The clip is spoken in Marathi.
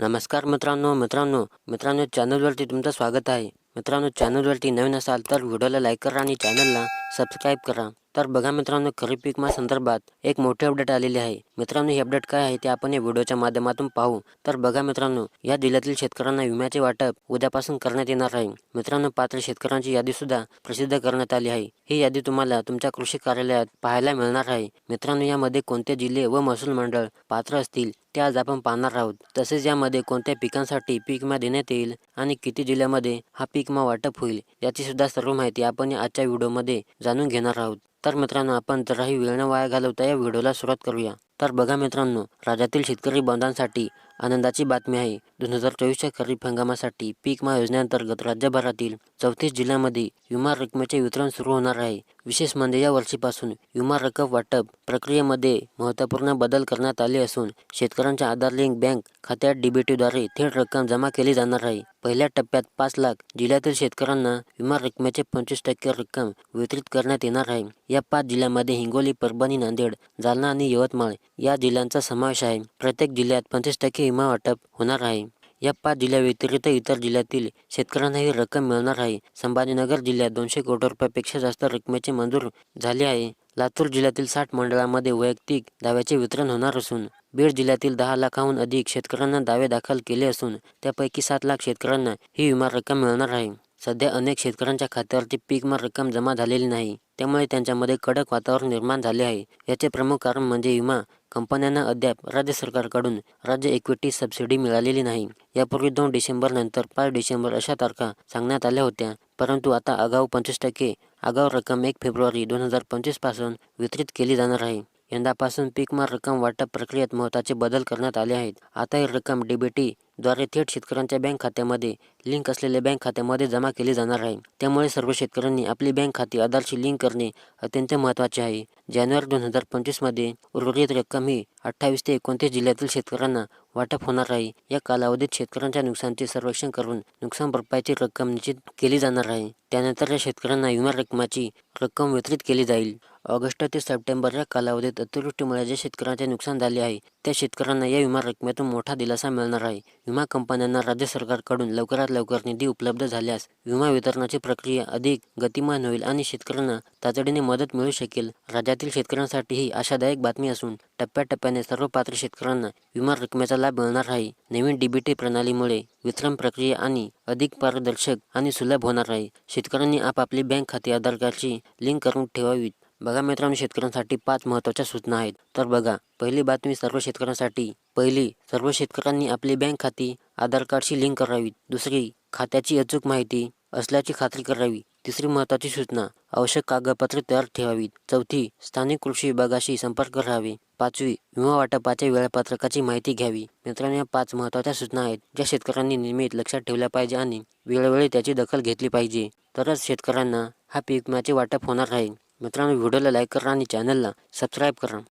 नमस्कार मित्रांनो मित्रांनो. मित्रांनो चॅनलवरती तुमचं स्वागत आहे. मित्रांनो चॅनलवरती नवीन असाल तर व्हिडिओला लाईक करा आणि चॅनलला सबस्क्राईब करा. तर बघा मित्रांनो खरीप पिकमा संदर्भात एक मोठी अपडेट आलेले आहे. मित्रांनो हे अपडेट काय आहे ते आपण या व्हिडिओच्या माध्यमातून पाहू. तर बघा मित्रांनो या जिल्ह्यातील शेतकऱ्यांना विम्याचे वाटप उद्यापासून करण्यात येणार आहे. मित्रांनो पात्र शेतकऱ्यांची यादी सुद्धा प्रसिद्ध करण्यात आली आहे. ही यादी तुम्हाला तुमच्या कृषी कार्यालयात पाहायला मिळणार आहे. मित्रांनो यामध्ये कोणते जिल्हे व महसूल मंडळ पात्र असतील ते आज आपण पाहणार आहोत. तसेच यामध्ये कोणत्या पिकांसाठी पीक विमा देण्यात येईल आणि किती जिल्ह्यामध्ये हा पीक विमा वाटप होईल याची सुद्धा सर्व माहिती आपण आजच्या व्हिडिओमध्ये जाणून घेणार आहोत. तर मित्रांनो आपण जराही वेळ न वाया घालवता या व्हिडिओला सुरुवात करूया. तर बघा मित्रांनो राज्यातील शेतकरी बांधवांसाठी आनंदाची बातमी आहे. दोन हजार चोवीसच्या खरीप हंगामासाठी पीक विमा योजनेअंतर्गत राज्यभरातील चौतीस जिल्ह्यांमध्ये विमा रकमेचे वितरण सुरू होणार आहे. विशेष म्हणजे या वर्षीपासून विमा रक्कम वाटप प्रक्रियेमध्ये महत्त्वपूर्ण बदल करण्यात आले असून शेतकऱ्यांच्या आधार लिंक बँक खात्यात डीबीटीद्वारे थेट रक्कम जमा केली जाणार आहे. पहिल्या टप्प्यात पाच लाख जिल्ह्यातील शेतकऱ्यांना विमा रकमेचे पंचवीस टक्के रक्कम वितरित करण्यात येणार आहे. या पाच जिल्ह्यांमध्ये हिंगोली परभणी नांदेड जालना आणि यवतमाळ या जिल्ह्यांचा समावेश आहे. प्रत्येक जिल्ह्यात पंचवीस टक्के विमा वाटप होणार आहे. या पाच जिल्ह्याव्यतिरिक्त इतर जिल्ह्यातील शेतकऱ्यांना ही रक्कम मिळणार आहे. संभाजीनगर जिल्ह्यात दोनशे कोटी रुपयापेक्षा जास्त रकमेचे मंजूर झाले आहे. लातूर जिल्ह्यातील साठ मंडळामध्ये वैयक्तिक दाव्याचे वितरण होणार असून बीड जिल्ह्यातील दहा लाखाहून अधिक शेतकऱ्यांना दावे दाखल केले असून त्यापैकी सात लाख शेतकऱ्यांना ही विमा रक्कम मिळणार आहे. सध्या अनेक शेतकऱ्यांच्या खात्यावरती पीक विमा रक्कम जमा झालेली नाही. त्यामुळे त्यांच्यामध्ये कडक वातावरण निर्माण झाले आहे. याचे प्रमुख कारण म्हणजे विमा कंपन्यांना अद्याप राज्य सरकारकडून राज्य इक्विटी सबसिडी मिळालेली नाही. यापूर्वी दोन डिसेंबर नंतर पाच डिसेंबर अशा तारखा सांगण्यात आल्या होत्या. परंतु आता आगाऊ पंचवीस टक्के आगाऊ रक्कम एक फेब्रुवारी दोन हजार पंचवीसपासून वितरित केली जाणार आहे. यंदापासून पीक विमा रक्कम वाटप प्रक्रियेत महत्त्वाचे बदल करण्यात आले आहेत. आता ही रक्कम डीबीटी द्वारे थेट शेतकऱ्यांच्या बँक खात्यामध्ये लिंक असलेल्या बँक खात्यामध्ये जमा केली जाणार आहे. त्यामुळे सर्व शेतकऱ्यांनी आपली बँक खाती आधारशी लिंक करणे अत्यंत महत्त्वाचे आहे. जानेवारी दोन हजार पंचवीसमध्ये उर्वरित रक्कम ही अठ्ठावीस ते एकोणतीस जिल्ह्यातील शेतकऱ्यांना वाटप होणार आहे. या कालावधीत शेतकऱ्यांच्या नुकसानचे सर्वेक्षण करून नुकसान भरपाईची रक्कम निश्चित केली जाणार आहे. त्यानंतर या शेतकऱ्यांना विमा रकमाची रक्कम वितरित केली जाईल. ऑगस्ट ते सप्टेंबर या कालावधीत अतिवृष्टीमुळे जे शेतकऱ्यांचे नुकसान झाले आहे त्या शेतकऱ्यांना या विमा रकमेतून मोठा दिलासा मिळणार आहे. विमा कंपन्यांना राज्य सरकारकडून लवकरात लवकर निधी उपलब्ध झाल्यास विमा वितरणाची प्रक्रिया अधिक गतिमान होईल आणि शेतकऱ्यांना तातडीने मदत मिळू शकेल. राज्यातील शेतकऱ्यांसाठी ही आशादायक बातमी असून टप्प्याटप्प्याने सर्व पात्र शेतकऱ्यांना विमा रकमेचा लाभ मिळणार आहे. नवीन डीबीटी प्रणालीमुळे वितरण प्रक्रिया आणि अधिक पारदर्शक आणि सुलभ होणार आहे. शेतकऱ्यांनी आपापली बँक खाते आधार कार्डची लिंक करून ठेवावीत. बघा मित्रांनो शेतकऱ्यांसाठी पाच महत्त्वाच्या सूचना आहेत. तर बघा पहिली बातमी सर्व शेतकऱ्यांसाठी पहिली सर्व शेतकऱ्यांनी आपली बँक खाती आधार कार्डशी लिंक करावीत. दुसरी खात्याची अचूक माहिती असल्याची खात्री करावी. तिसरी महत्त्वाची सूचना आवश्यक कागदपत्रे तयार ठेवावीत. चौथी स्थानिक कृषी विभागाशी संपर्क करावे पाचवी विमा वाटपाच्या वेळापत्रकाची माहिती घ्यावी. मित्रांनो या पाच महत्त्वाच्या सूचना आहेत ज्या शेतकऱ्यांनी नियमित लक्षात ठेवल्या पाहिजे आणि वेळोवेळी त्याची दखल घेतली पाहिजे. तरच शेतकऱ्यांना हा पीक विम्याचे वाटप होणार आहे. मित्रांनो व्हिडिओला लाईक करा आणि चॅनलला सबस्क्राईब करा.